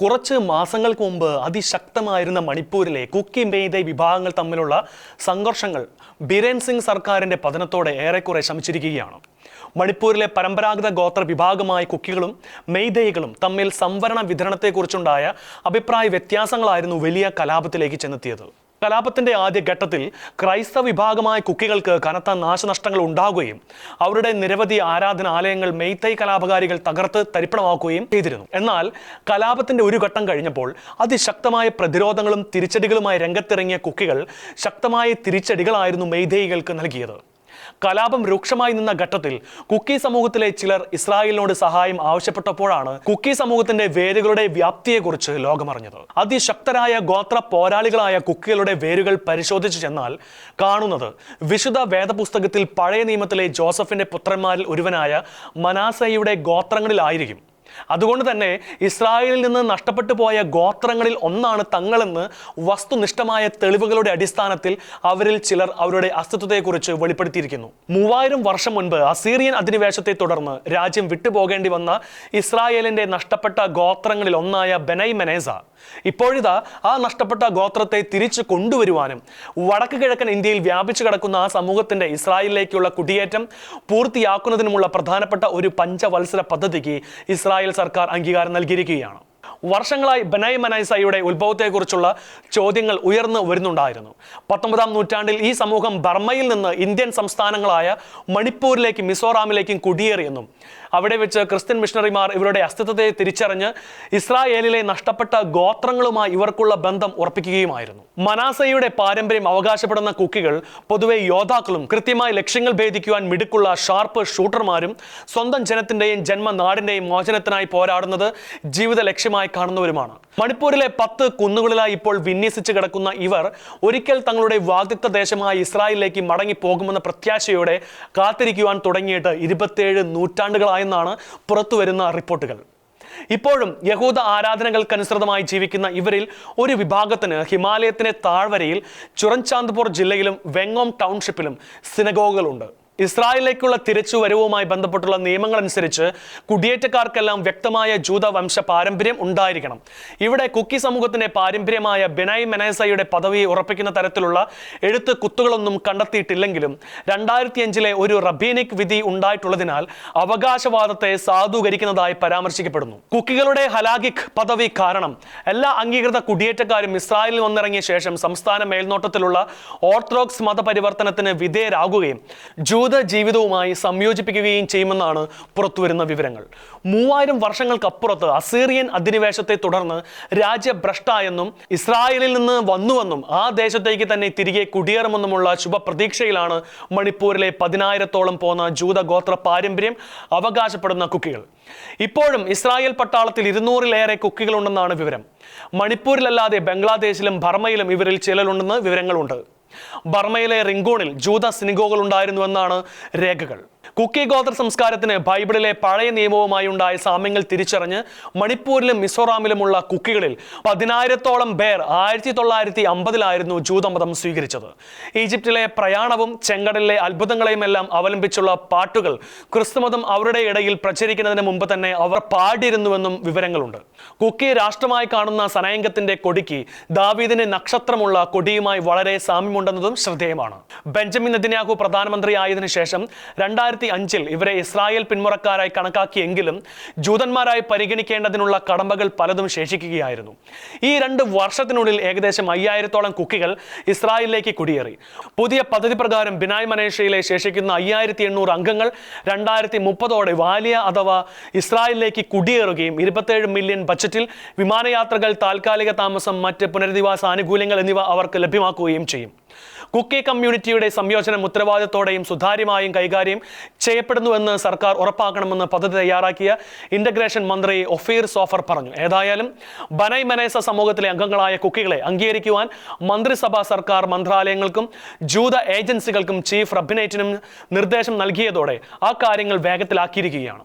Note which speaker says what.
Speaker 1: കുറച്ച് മാസങ്ങൾക്ക് മുമ്പ് അതിശക്തമായിരുന്ന മണിപ്പൂരിലെ കുക്കി മെയ്തൈ വിഭാഗങ്ങൾ തമ്മിലുള്ള സംഘർഷങ്ങൾ ബിരേൻ സിംഗ് സർക്കാരിന്റെ പതനത്തോടെ ഏറെക്കുറെ ശമിച്ചിരിക്കുകയാണ്. മണിപ്പൂരിലെ പരമ്പരാഗത ഗോത്ര വിഭാഗമായ കുക്കികളും മെയ്തൈകളും തമ്മിൽ സംവരണ വിതരണത്തെക്കുറിച്ചുണ്ടായ അഭിപ്രായ വ്യത്യാസങ്ങളായിരുന്നു വലിയ കലാപത്തിലേക്ക് ചെന്നെത്തിയത്. കലാപത്തിന്റെ ആദ്യ ഘട്ടത്തിൽ ക്രൈസ്തവ വിഭാഗമായ കുക്കികൾക്ക് കനത്ത നാശനഷ്ടങ്ങൾ ഉണ്ടാകുകയും അവരുടെ നിരവധി ആരാധനാലയങ്ങൾ മെയ്ത്തൈ കലാപകാരികൾ തകർത്ത് തരിപ്പണമാക്കുകയും ചെയ്തിരുന്നു. എന്നാൽ കലാപത്തിന്റെ ഒരു ഘട്ടം കഴിഞ്ഞപ്പോൾ അതിശക്തമായ പ്രതിരോധങ്ങളും തിരിച്ചടികളുമായി രംഗത്തിറങ്ങിയ കുക്കികൾ ശക്തമായ തിരിച്ചടികളായിരുന്നു മെയ്തൈകൾക്ക് നൽകിയത്. കലാപം രൂക്ഷമായി നിന്ന ഘട്ടത്തിൽ കുക്കി സമൂഹത്തിലെ ചിലർ ഇസ്രായേലിനോട് സഹായം ആവശ്യപ്പെട്ടപ്പോഴാണ് കുക്കി സമൂഹത്തിന്റെ വേരുകളുടെ വ്യാപ്തിയെക്കുറിച്ച് ലോകമറിഞ്ഞത്. അതിശക്തരായ ഗോത്ര പോരാളികളായ കുക്കികളുടെ വേരുകൾ പരിശോധിച്ചു ചെന്നാൽ കാണുന്നത് വിശുദ്ധ വേദപുസ്തകത്തിൽ പഴയ നിയമത്തിലെ ജോസഫിന്റെ പുത്രന്മാരിൽ ഒരുവനായ മനാസയുടെ ഗോത്രങ്ങളിലായിരിക്കും. അതുകൊണ്ട് തന്നെ ഇസ്രായേലിൽ നിന്ന് നഷ്ടപ്പെട്ടു പോയ ഗോത്രങ്ങളിൽ ഒന്നാണ് തങ്ങളെന്ന് വസ്തുനിഷ്ഠമായ തെളിവുകളുടെ അടിസ്ഥാനത്തിൽ അവരിൽ ചിലർ അവരുടെ അസ്തിത്വത്തെക്കുറിച്ച് വെളിപ്പെടുത്തിയിരിക്കുന്നു. മൂവായിരം വർഷം മുൻപ് അസീറിയൻ അധിനിവേശത്തെ തുടർന്ന് രാജ്യം വിട്ടുപോകേണ്ടി വന്ന ഇസ്രായേലിന്റെ നഷ്ടപ്പെട്ട ഗോത്രങ്ങളിൽ ഒന്നായ ബെനൈ മെനേസ ഇപ്പോഴിതാ ആ നഷ്ടപ്പെട്ട ഗോത്രത്തെ തിരിച്ചു കൊണ്ടുവരുവാനും വടക്ക് കിഴക്കൻ ഇന്ത്യയിൽ വ്യാപിച്ചു കിടക്കുന്ന ആ സമൂഹത്തിന്റെ ഇസ്രായേലിലേക്കുള്ള കുടിയേറ്റം പൂർത്തിയാക്കുന്നതിനുമുള്ള പ്രധാനപ്പെട്ട ഒരു പഞ്ചവത്സര പദ്ധതിക്ക് ഇസ്രായേൽ സർക്കാർ അംഗീകാരം നൽകിയിരിക്കുകയാണ്. വർഷങ്ങളായി ബനായ് മനൈസയുടെ ഉത്ഭവത്തെക്കുറിച്ചുള്ള ചോദ്യങ്ങൾ ഉയർന്നു വരുന്നുണ്ടായിരുന്നു. പത്തൊമ്പതാം നൂറ്റാണ്ടിൽ ഈ സമൂഹം ബർമ്മയിൽ നിന്ന് ഇന്ത്യൻ സംസ്ഥാനങ്ങളായ മണിപ്പൂരിലേക്കും മിസോറാമിലേക്കും കുടിയേറിയെന്നും അവിടെ വെച്ച് ക്രിസ്ത്യൻ മിഷണറിമാർ ഇവരുടെ അസ്തിത്വത്തെ തിരിച്ചറിഞ്ഞ് ഇസ്രായേലിലെ നഷ്ടപ്പെട്ട ഗോത്രങ്ങളുമായി ഇവർക്കുള്ള ബന്ധം ഉറപ്പിക്കുകയുമായിരുന്നു. മനാസയുടെ പാരമ്പര്യം അവകാശപ്പെടുന്ന കുക്കികൾ പൊതുവെ യോദ്ധാക്കളും കൃത്യമായ ലക്ഷ്യങ്ങൾ ഭേദിക്കുവാൻ മിടുക്കുള്ള ഷാർപ്പ് ഷൂട്ടർമാരും സ്വന്തം ജനത്തിന്റെയും ജന്മനാടിന്റെയും മോചനത്തിനായി പോരാടുന്നത് ജീവിത ലക്ഷ്യമായി കാണുന്നവരുമാണ്. മണിപ്പൂരിലെ പത്ത് കുന്നുകളിലായി ഇപ്പോൾ വിന്യസിച്ച് കിടക്കുന്ന ഇവർ ഒരിക്കൽ തങ്ങളുടെ വാദിത്ത ദേശമായ ഇസ്രായേലിലേക്ക് മടങ്ങി പോകുമെന്ന പ്രത്യാശയോടെ കാത്തിരിക്കുവാൻ തുടങ്ങിയിട്ട് ഇരുപത്തേഴ് നൂറ്റാണ്ടുകളായെന്നാണ് പുറത്തുവരുന്ന റിപ്പോർട്ടുകൾ. ഇപ്പോഴും യഹൂദ ആരാധനകൾക്കനുസൃതമായി ജീവിക്കുന്ന ഇവരിൽ ഒരു വിഭാഗത്തിന് ഹിമാലയത്തിന്റെ താഴ്വരയിൽ ചുറൻചാന്ദ്പൂർ ജില്ലയിലും വെങ്ങോം ടൗൺഷിപ്പിലും സിനഗോഗുകളുണ്ട്. ഇസ്രായേലിലേക്കുള്ള തിരിച്ചുവരവുമായി ബന്ധപ്പെട്ടുള്ള നിയമങ്ങൾ അനുസരിച്ച് കുടിയേറ്റക്കാർക്കെല്ലാം വ്യക്തമായ ജൂത വംശ പാരമ്പര്യം ഉണ്ടായിരിക്കണം. ഇവിടെ കുക്കി സമൂഹത്തിന്റെ പാരമ്പര്യമായ ബെനായി മെനേസയുടെ പദവി ഉറപ്പിക്കുന്ന തരത്തിലുള്ള എഴുത്ത് കുത്തുകളൊന്നും കണ്ടെത്തിയിട്ടില്ലെങ്കിലും രണ്ടായിരത്തി അഞ്ചിലെ ഒരു റബീനിക് വിധി ഉണ്ടായിട്ടുള്ളതിനാൽ അവകാശവാദത്തെ സാധൂകരിക്കുന്നതായി പരാമർശിക്കപ്പെടുന്നു. കുക്കികളുടെ ഹലാഗിക് പദവി കാരണം എല്ലാ അംഗീകൃത കുടിയേറ്റക്കാരും ഇസ്രായേലിൽ വന്നിറങ്ങിയ ശേഷം സംസ്ഥാന മേൽനോട്ടത്തിലുള്ള ഓർത്തഡോക്സ് മതപരിവർത്തനത്തിന് വിധേയരാകുകയും ജീവിതവുമായി സംയോജിപ്പിക്കുകയും ചെയ്യുമെന്നാണ് പുറത്തുവരുന്ന വിവരങ്ങൾ. മൂവായിരം വർഷങ്ങൾക്കപ്പുറത്ത് അസീറിയൻ അധിനിവേശത്തെ തുടർന്ന് രാജ്യഭ്രഷ്ടായെന്നും ഇസ്രായേലിൽ നിന്ന് വന്നുവെന്നും ആ ദേശത്തേക്ക് തന്നെ തിരികെ കുടിയേറുമെന്നുമുള്ള ശുഭപ്രതീക്ഷയിലാണ് മണിപ്പൂരിലെ പതിനായിരത്തോളം പോന്ന ജൂത ഗോത്ര പാരമ്പര്യം അവകാശപ്പെടുന്ന കുക്കികൾ. ഇപ്പോഴും ഇസ്രായേൽ പട്ടാളത്തിൽ ഇരുന്നൂറിലേറെ കുക്കികളുണ്ടെന്നാണ് വിവരം. മണിപ്പൂരിലല്ലാതെ ബംഗ്ലാദേശിലും ബർമ്മയിലും ഇവരിൽ ചിലരുണ്ടെന്ന് വിവരങ്ങളുണ്ട്. ബർമയിലെ റിങ്കോണിൽ ജൂത സിനിഗോകൾ ഉണ്ടായിരുന്നുവെന്നാണ് രേഖകൾ. കുക്കി ഗോത്ര സംസ്കാരത്തിന് ബൈബിളിലെ പഴയ നിയമവുമായി ഉണ്ടായ സാമ്യങ്ങൾ തിരിച്ചറിഞ്ഞ് മണിപ്പൂരിലും മിസോറാമിലുമുള്ള കുക്കികളിൽ പതിനായിരത്തോളം പേർ ആയിരത്തി തൊള്ളായിരത്തി അമ്പതിലായിരുന്നു ജൂതമതം സ്വീകരിച്ചത്. ഈജിപ്തിലെ പ്രയാണവും ചെങ്കടലിലെ അത്ഭുതങ്ങളെയുമെല്ലാം അവലംബിച്ചുള്ള പാട്ടുകൾ ക്രിസ്തുമതം അവരുടെ ഇടയിൽ പ്രചരിക്കുന്നതിന് മുമ്പ് തന്നെ അവർ പാടിയിരുന്നുവെന്നും വിവരങ്ങളുണ്ട്. കുക്കി രാഷ്ട്രമായി കാണുന്ന സനയംഗത്തിന്റെ കൊടിക്ക് ദാവീദിന് നക്ഷത്രമുള്ള കൊടിയുമായി വളരെ സാമ്യമുണ്ടെന്നതും ശ്രദ്ധേയമാണ്. ബെഞ്ചമിൻ നെതിന്യാഹു പ്രധാനമന്ത്രി ആയതിനു ശേഷം രണ്ടായിരത്തി അഞ്ചിൽ ഇവരെ ഇസ്രായേൽ പിന്മുറക്കാരായി കണക്കാക്കിയെങ്കിലും ജൂതന്മാരായി പരിഗണിക്കേണ്ടതിനുള്ള കടമ്പകൾ പലതും ശേഷിക്കുകയായിരുന്നു. ഈ രണ്ട് വർഷത്തിനുള്ളിൽ ഏകദേശം അയ്യായിരത്തോളം കുക്കികൾ ഇസ്രായേലിലേക്ക് കുടിയേറി. പുതിയ പദ്ധതി പ്രകാരം ബിനായ് മനേഷയിലെ ശേഷിക്കുന്ന അയ്യായിരത്തി എണ്ണൂറ് അംഗങ്ങൾ രണ്ടായിരത്തി മുപ്പതോടെ വാലിയ അഥവാ ഇസ്രായേലിലേക്ക് കുടിയേറുകയും ഇരുപത്തേഴ് മില്യൺ ബജറ്റിൽ വിമാനയാത്രകൾ താൽക്കാലിക താമസം മറ്റ് പുനരധിവാസ ആനുകൂല്യങ്ങൾ എന്നിവ അവർക്ക് ലഭ്യമാക്കുകയും ചെയ്യും. കുക്കി കമ്മ്യൂണിറ്റിയുടെ സംയോജനം ഉത്തരവാദിത്തോടെയും സുതാര്യമായും കൈകാര്യം ചെയ്യപ്പെടുന്നുവെന്ന് സർക്കാർ ഉറപ്പാക്കണമെന്ന് പദ്ധതി തയ്യാറാക്കിയ ഇന്റഗ്രേഷൻ മന്ത്രി ഒഫീർ സോഫർ പറഞ്ഞു. ഏതായാലും ബനൈ മനേസ സമൂഹത്തിലെ അംഗങ്ങളായ കുക്കികളെ അംഗീകരിക്കുവാൻ മന്ത്രിസഭാ സർക്കാർ മന്ത്രാലയങ്ങൾക്കും ജൂത ഏജൻസികൾക്കും ചീഫ് റബിനേറ്റിനും നിർദ്ദേശം നൽകിയതോടെ ആ കാര്യങ്ങൾ വേഗത്തിലാക്കിയിരിക്കുകയാണ്.